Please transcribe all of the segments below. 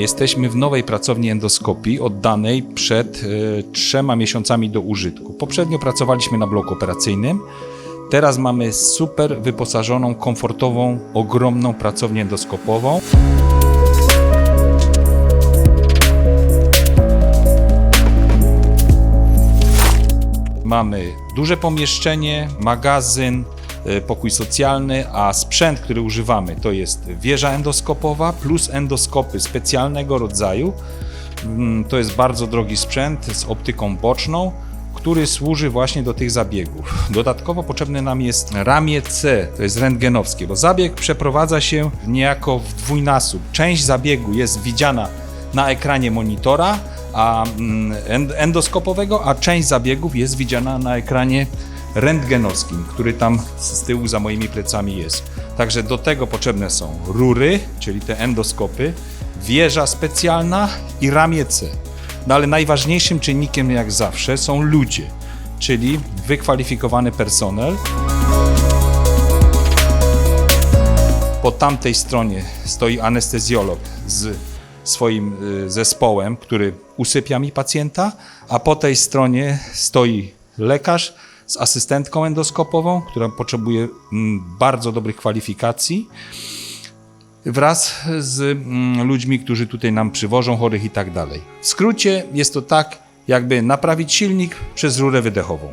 Jesteśmy w nowej pracowni endoskopii oddanej przed e, trzema miesiącami do użytku. Poprzednio pracowaliśmy na bloku operacyjnym. Teraz mamy super wyposażoną, komfortową, ogromną pracownię endoskopową. Mamy duże pomieszczenie, magazyn, pokój socjalny, a sprzęt, który używamy, to jest wieża endoskopowa plus endoskopy specjalnego rodzaju. Mm, To jest bardzo drogi sprzęt z optyką boczną, który służy właśnie do tych zabiegów. Dodatkowo potrzebne nam jest ramię C, to jest rentgenowskie, bo zabieg przeprowadza się niejako w dwójnasób. Część zabiegu jest widziana na ekranie monitora a, mm, end- endoskopowego, a część zabiegów jest widziana na ekranie rentgenowskim, który tam z tyłu za moimi plecami jest. Także do tego potrzebne są rury, czyli te endoskopy, wieża specjalna i ramię C. No ale najważniejszym czynnikiem jak zawsze są ludzie, czyli wykwalifikowany personel. Po tamtej stronie stoi anestezjolog z swoim y, zespołem, który usypia mi pacjenta, a po tej stronie stoi lekarz z asystentką endoskopową, która potrzebuje mm, bardzo dobrych kwalifikacji wraz z mm, ludźmi, którzy tutaj nam przywożą chorych i tak dalej. W skrócie jest to tak, jakby naprawić silnik przez rurę wydechową.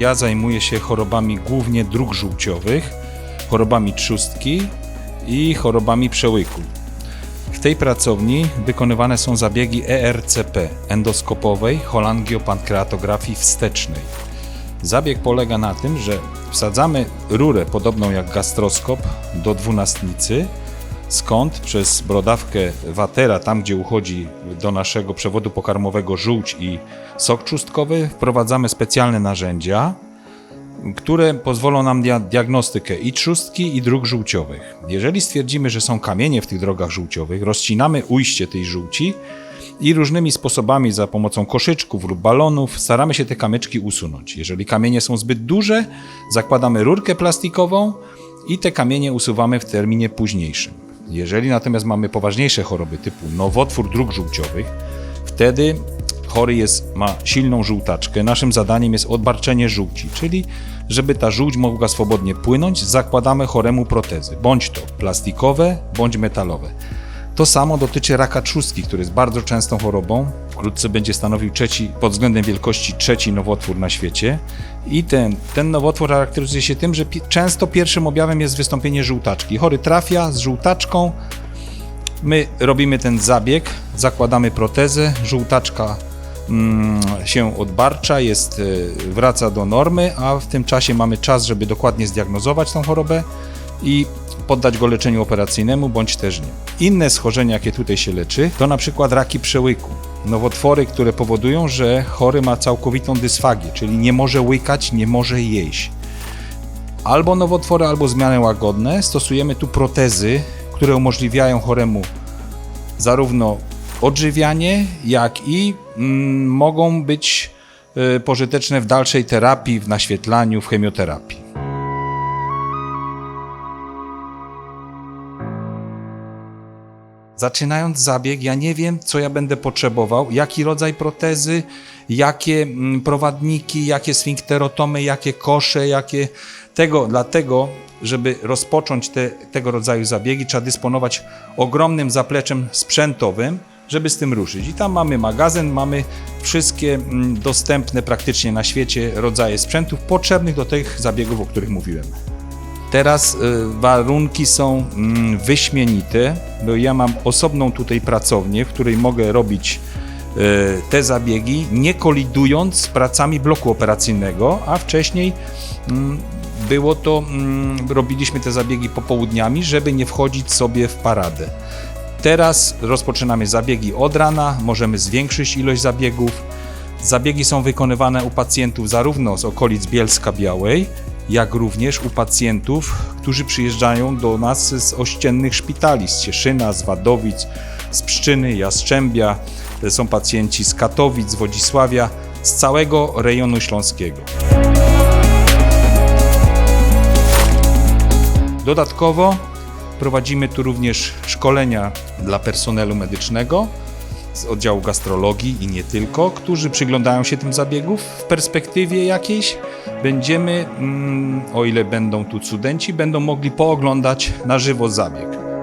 Ja zajmuję się chorobami głównie dróg żółciowych, chorobami trzustki i chorobami przełyku. W tej pracowni wykonywane są zabiegi ERCP, endoskopowej cholangiopankreatografii wstecznej. Zabieg polega na tym, że wsadzamy rurę podobną jak gastroskop do dwunastnicy, skąd przez brodawkę watera, tam gdzie uchodzi do naszego przewodu pokarmowego żółć i sok trzustkowy, wprowadzamy specjalne narzędzia, które pozwolą nam dia- diagnostykę i trzustki, i dróg żółciowych. Jeżeli stwierdzimy, że są kamienie w tych drogach żółciowych, rozcinamy ujście tej żółci i różnymi sposobami za pomocą koszyczków lub balonów staramy się te kamyczki usunąć. Jeżeli kamienie są zbyt duże, zakładamy rurkę plastikową i te kamienie usuwamy w terminie późniejszym. Jeżeli natomiast mamy poważniejsze choroby typu nowotwór dróg żółciowych, wtedy chory jest, ma silną żółtaczkę. Naszym zadaniem jest odbarczenie żółci, czyli żeby ta żółć mogła swobodnie płynąć, zakładamy choremu protezy, bądź to plastikowe, bądź metalowe. To samo dotyczy raka trzustki, który jest bardzo częstą chorobą. Wkrótce będzie stanowił trzeci, pod względem wielkości trzeci nowotwór na świecie. I ten, ten nowotwór charakteryzuje się tym, że pi- często pierwszym objawem jest wystąpienie żółtaczki. Chory trafia z żółtaczką, My robimy ten zabieg, zakładamy protezę, żółtaczka się odbarcza, jest, y, wraca do normy, a w tym czasie mamy czas, żeby dokładnie zdiagnozować tą chorobę i poddać go leczeniu operacyjnemu, bądź też nie. Inne schorzenia, jakie tutaj się leczy, to na przykład raki przełyku. Nowotwory, które powodują, że chory ma całkowitą dysfagię, czyli nie może łykać, nie może jeść albo nowotwory, albo zmiany łagodne. Stosujemy tu protezy, które umożliwiają choremu zarówno odżywianie, jak i mm, mogą być y, pożyteczne w dalszej terapii, w naświetlaniu, w chemioterapii. Zaczynając zabieg, ja nie wiem, co ja będę potrzebował, jaki rodzaj protezy, jakie mm, prowadniki, jakie sfinkterotomy, jakie kosze, jakie tego. Dlatego, żeby rozpocząć te, tego rodzaju zabiegi, trzeba dysponować ogromnym zapleczem sprzętowym, żeby z tym ruszyć. I tam mamy magazyn, mamy wszystkie mm, dostępne praktycznie na świecie rodzaje sprzętów potrzebnych do tych zabiegów, o których mówiłem. Teraz y, warunki są mm, wyśmienite, bo ja mam osobną tutaj pracownię, w której mogę robić y, te zabiegi, nie kolidując z pracami bloku operacyjnego, a wcześniej mm, było to, robiliśmy te zabiegi popołudniami, żeby nie wchodzić sobie w paradę. Teraz rozpoczynamy zabiegi od rana, możemy zwiększyć ilość zabiegów. Zabiegi są wykonywane u pacjentów zarówno z okolic Bielska Białej, jak również u pacjentów, którzy przyjeżdżają do nas z ościennych szpitali, z Cieszyna, z Wadowic, z Pszczyny, Jastrzębia. Są pacjenci z Katowic, z Wodzisławia, z całego rejonu śląskiego. Dodatkowo prowadzimy tu również szkolenia dla personelu medycznego z oddziału gastrologii i nie tylko, którzy przyglądają się tym zabiegów. W perspektywie jakiejś będziemy, mm, o ile będą tu studenci, będą mogli pooglądać na żywo zabieg.